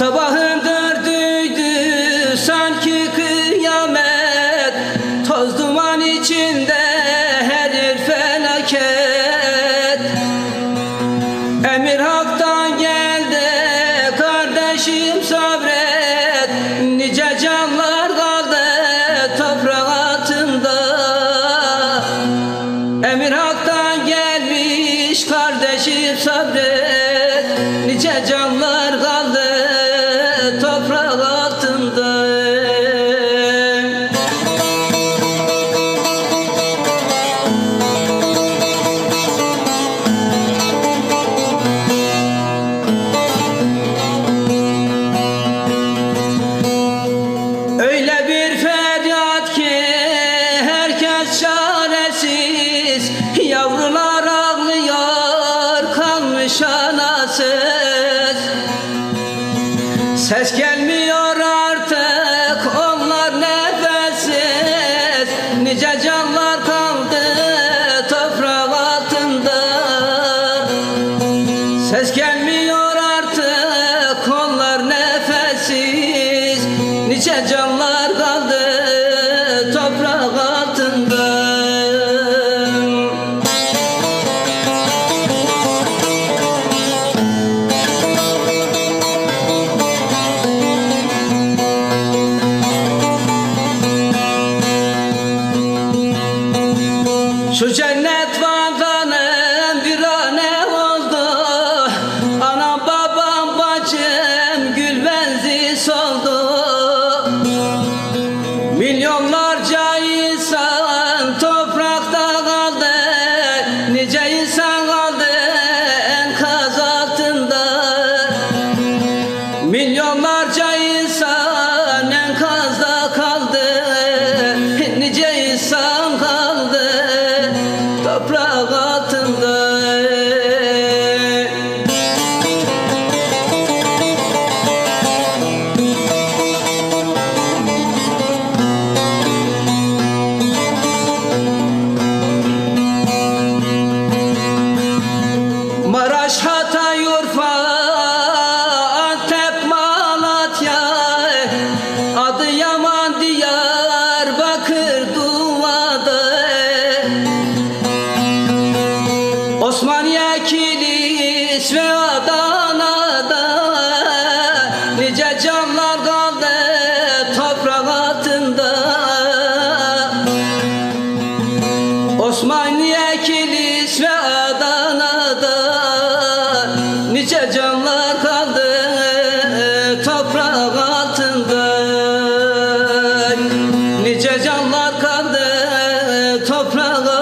Sabahın dördüydü sanki kıyamet. Toz duman içinde her yer felaket. Emir haktan geldi kardeşim sabret. Nice canlar kaldı toprak altında. Emir haktan gelmiş kardeşim sabret. Altında. Öyle bir feryat ki herkes çaresiz. Yavrular ağlıyor kalmış anasız. Ses gelmiyor Ses gelmiyor soldu Milyonlarca insan toprakta kaldı. Nice insan kaldı enkaz altında. Milyonlarca insan enkazda kaldı. Nice insan kaldı Osmaniye Kilis ve Adana'da Nice canlar kaldı toprak altında. Osmaniye Kilis ve Adana'da Nice canlar kaldı toprak altında. Nice canlar kaldı toprak altında